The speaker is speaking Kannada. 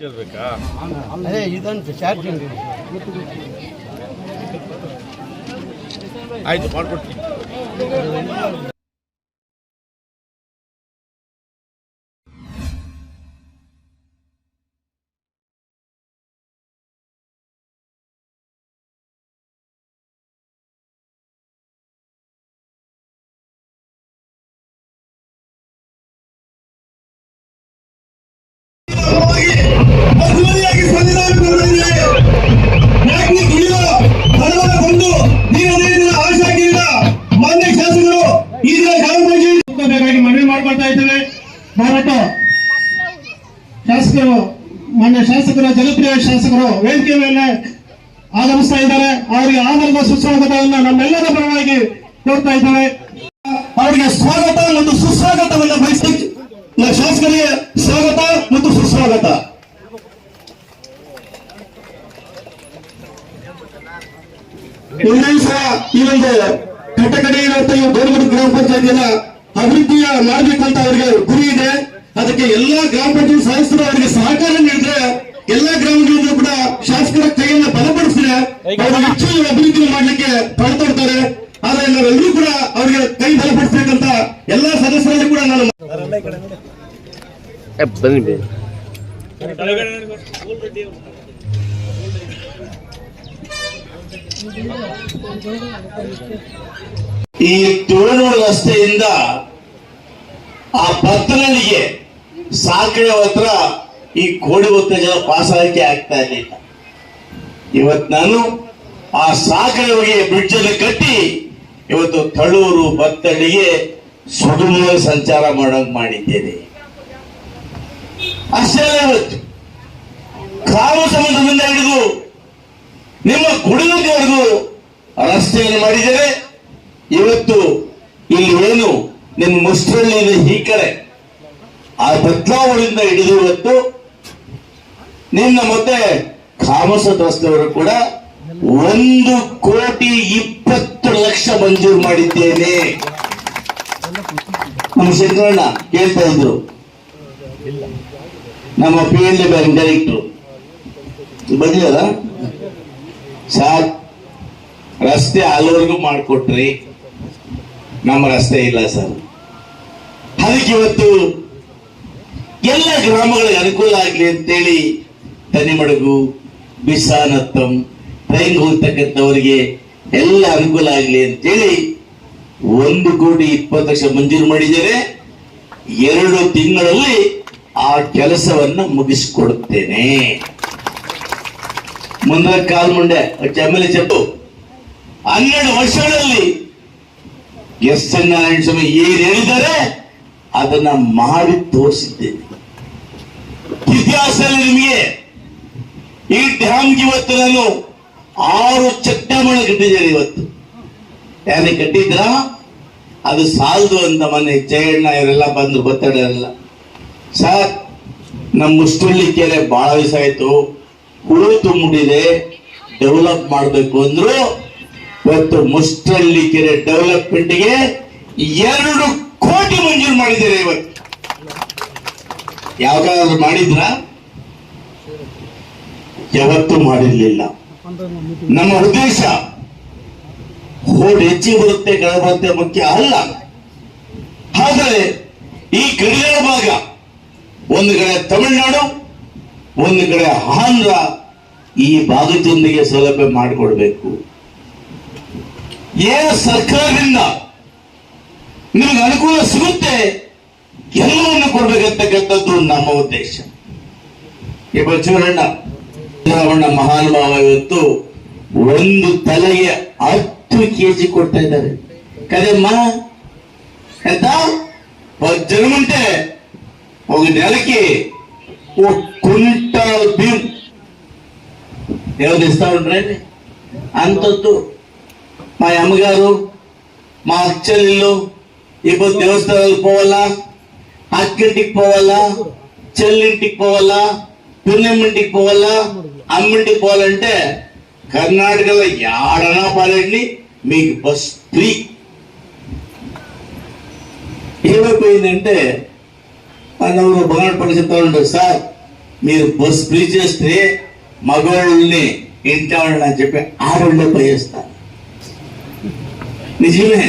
ಇರ್ಬೇಕಾ ಅದೇ ಇದಂತೆ ಚಾರ್ಜಿಂಗ್ ಆಯ್ತು ಮಾಡ್ಕೊಡ್ತೀನಿ ಅಭಿವೃದ್ಧಿಯಾಗಿ ಶಾಸಕರು ಮನವಿ ಮಾಡ್ಕೊಳ್ತಾ ಇದ್ದೇವೆ. ಮಾರಾಟ ಶಾಸಕರು, ಮಾನ್ಯ ಶಾಸಕರ, ಜನಪ್ರಿಯ ಶಾಸಕರು ವೇದಿಕೆ ಮೇಲೆ ಆಗಮಿಸ್ತಾ ಇದ್ದಾರೆ. ಅವರಿಗೆ ಆಧಾರದ ಸುಸ್ವಾಗತವನ್ನು ನಮ್ಮೆಲ್ಲರ ಪರವಾಗಿ ಕೋರ್ತಾ ಇದ್ದೇವೆ. ಅವರಿಗೆ ಸ್ವಾಗತ ಮತ್ತು ಸುಸ್ವಾಗತವನ್ನು ಬಯಸಿ ಶಾಸಕರಿಗೆ ಸ್ವಾಗತ ಮತ್ತು ಸುಸ್ವಾಗತ. ಇನ್ನೊಂದು ಈ ಒಂದು ಕಟ್ಟಕಡೆ ಇರುವಂತ ಈ ದೊಡ್ಡ ಗ್ರಾಮ ಪಂಚಾಯತಿನ ಅಭಿವೃದ್ಧಿಯ ಮಾಡ್ಬೇಕಂತ ಅವರಿಗೆ ಗುರಿ ಇದೆ. ಅದಕ್ಕೆ ಎಲ್ಲಾ ಗ್ರಾಮ ಪಂಚಾಯತ್ ಸದಸ್ಯರು ಅವರಿಗೆ ಸಹಕಾರ ನೀಡಿದ್ರೆ ಎಲ್ಲಾ ಗ್ರಾಮಗಳಲ್ಲೂ ಕೂಡ ಶಾಸಕರ ಕೈಯನ್ನ ಬಲಪಡಿಸಿದ್ರೆ ಅವರು ಹೆಚ್ಚು ಅಭಿವೃದ್ಧಿ ಮಾಡ್ಲಿಕ್ಕೆ ಪಡ್ತಾರೆ ಆದ್ರೆ ನಾವೆಲ್ಲರೂ ಕೂಡ ಅವರಿಗೆ ಕೈ ಬಲಪಡಿಸಬೇಕಂತ ಎಲ್ಲಾ ಸದಸ್ಯರಲ್ಲಿ ಕೂಡ ನಾನು ಬನ್ನಿ ಈ ತುಳುನೂರು ರಸ್ತೆಯಿಂದ ಆ ಬತ್ತನಳ್ಳಿಗೆ ಸಾಕಡೆ ಹತ್ರ ಈ ಕೋಡಿ ಉತ್ತೇಜನ ಪಾಸ್ ಆಗಕ್ಕೆ ಆಗ್ತಾ ಇರಲಿಲ್ಲ ಇವತ್ತು ನಾನು ಆ ಸಾಕಡೆಗೆ ಬ್ರಿಡ್ಜ್ ಅನ್ನು ಕಟ್ಟಿ ಇವತ್ತು ತಳೂರು ಬತ್ತಳಿಗೆ ಸುಗಮ ಸಂಚಾರ ಮಾಡೋಂಗ್ ಮಾಡಿದ್ದೇನೆ. ಅಷ್ಟೇ ಇವತ್ತು. ಕಾವು ಸಮುದ್ರದಿಂದ ಹಿಡಿದು ನಿಮ್ಮ ಗುಡಿಯವರೆಗೂ ರಸ್ತೆಯನ್ನು ಮಾಡಿದರೆ ಇವತ್ತು ಇಲ್ಲಿ ಏನು ನಿಮ್ಮ ಮುಸ್ಟಳ್ಳಿಯಿಂದ ಈ ಕಡೆ. ಆ ಬದಲಾವಣೆಯಿಂದ ಹಿಡಿದು ಇವತ್ತು ನಿನ್ನ ಮತ್ತೆ ಕಾಮಸ ರಸ್ತೆಯವರು ಕೂಡ ಒಂದು ಕೋಟಿ ಇಪ್ಪತ್ತು ಲಕ್ಷ ಮಂಜೂರು ಮಾಡಿದ್ದೇನೆ. ನಮ್ಮ ಶಂಕರಣ್ಣ ಕೇಳ್ತಾ ಇದ್ರು. ನಮ್ಮ ಪಿ ಎಲ್ ಬ್ಯಾಂಕ್ ಡೈರೆಕ್ಟ್ರು ಬಂದಿಲ್ಲ ಸಾರ್, ರಸ್ತೆ ಅಲ್ಲವರೆಗೂ ಮಾಡಿಕೊಟ್ರಿ ನಮ್ಮ ರಸ್ತೆ ಇಲ್ಲ ಸರ್. ಅದಕ್ಕೆ ಇವತ್ತು ಎಲ್ಲ ಗ್ರಾಮಗಳಿಗೆ ಅನುಕೂಲ ಆಗಲಿ ಅಂತೇಳಿ ತನಿಮಡಗು, ಬಿಸಾನತ್ತಂ ಟ್ರೈನ್ ಹೋಗ್ತಕ್ಕಂಥವರಿಗೆ ಎಲ್ಲ ಅನುಕೂಲ ಆಗಲಿ ಅಂತೇಳಿ ಒಂದು ಕೋಟಿ ಇಪ್ಪತ್ತು ಲಕ್ಷ ಮಂಜೂರು ಮಾಡಿದರೆ ಎರಡು ತಿಂಗಳಲ್ಲಿ ಆ ಕೆಲಸವನ್ನು ಮುಗಿಸಿಕೊಡುತ್ತೇನೆ ಮುಂದೆ ಕಾಲು ಮುಂಡೆ ಎಲ್ ಎ ಚೆಪ್ಪು. ಹನ್ನೆರಡು ವರ್ಷಗಳಲ್ಲಿ ಎಸ್ ಎನ್ ನಾರಾಯಣ ಸ್ವಾಮಿ ಏನ್ ಹೇಳಿದ್ದಾರೆ ಅದನ್ನ ಮಾಡಿ ತೋರಿಸಿದ್ದೇನೆ. ಇತಿಹಾಸದಲ್ಲಿ ನಿಮಗೆ ಈ ಡ್ಯಾಮ್ ಇವತ್ತು ನಾನು ಆರು ಚಟ್ಟ ಡ್ಯಾಮ್ ಕಟ್ಟಿದ್ದೇನೆ ಇವತ್ತು. ಯಾರೇ ಕಟ್ಟಿದ್ರ? ಅದು ಸಾಲದು ಅಂತ ಮನೆ ಜಯಣ್ಣ ಇವರೆಲ್ಲ ಬಂದು ಗೊತ್ತಾಡೋರೆಲ್ಲ ಸರ್ ನಮ್ಮ ಮುಸ್ಟಳ್ಳಿ ಕೆರೆ ಬಹಳ ವಯಸ್ಸಾಯ್ತು ಹುಳು ತುಂಬಿದೆ ಡೆವಲಪ್ ಮಾಡಬೇಕು ಅಂದ್ರು ಇವತ್ತು ಮುಷ್ಟಳ್ಳಿ ಕೆರೆ ಡೆವಲಪ್ಮೆಂಟ್ಗೆ ಎರಡು ಕೋಟಿ ಮಂಜೂರು ಮಾಡಿದ್ದಾರೆ ಇವತ್ತು. ಯಾವಾಗಾದ್ರೂ ಮಾಡಿದ್ರ? ಯಾವತ್ತೂ ಮಾಡಿರ್ಲಿಲ್ಲ. ನಮ್ಮ ಉದ್ದೇಶ ಹೋಡ್ ಹೆಚ್ಚಿಗೆ ಬರುತ್ತೆ ಬರುತ್ತೆ ಮುಖ್ಯ ಅಲ್ಲ. ಆದರೆ ಈ ಗಡಿಗಳ ಭಾಗ ಒಂದು ಕಡೆ ತಮಿಳುನಾಡು ಒಂದು ಕಡೆ ಆಂಧ್ರ ಈ ಭಾಗದೊಂದಿಗೆ ಸೌಲಭ್ಯ ಮಾಡಿಕೊಡ್ಬೇಕು. ಏ ಸರ್ಕಾರದಿಂದ ನಿಮಗೆ ಅನುಕೂಲ ಸಿಗುತ್ತೆ, ಎಲ್ಲವನ್ನು ಕೊಡ್ಬೇಕಂತಕ್ಕಂಥದ್ದು ನಮ್ಮ ಉದ್ದೇಶ. ಈ ಬಚ್ಚವರಣ್ಣ ಬಸವಣ್ಣ ಮಹಾನುಭಾವ ಇವತ್ತು ಒಂದು ತಲೆಗೆ ಹತ್ತು ಕೆಜಿ ಕೊಡ್ತಾ ಇದ್ದಾರೆ. ಕದಮ್ಮ, ಎಂತ? ಜನ್ಮಂಟೆ ಹೋಗಿ ನೆಲಕ್ಕೆ. ఓ కుంటాల్ బియ్యం ఎవరు ఇస్తా ఉంటారండి అంతొద్దు మా అమ్మగారు మా అచ్చల్లు ఇప్పుడు దేవస్థానాలకు పోవాలా? అక్కింటికి పోవాలా? చెల్లింటికి పోవాలా? పుణ్యమింటికి పోవాలా? అమ్మింటికి పోవాలంటే కర్ణాటకలో ఏడనా పాలండి మీకు బస్ ఫ్రీ. ఏమైపోయిందంటే నలుగురు బంగారు పడి చెప్తా ఉంటారు సార్ మీరు బస్ ఫ్రీ చేస్తే మగవాళ్ళని ఇంట్లో అని చెప్పి ఆడవాళ్ళే పోయేస్తారు నిజమే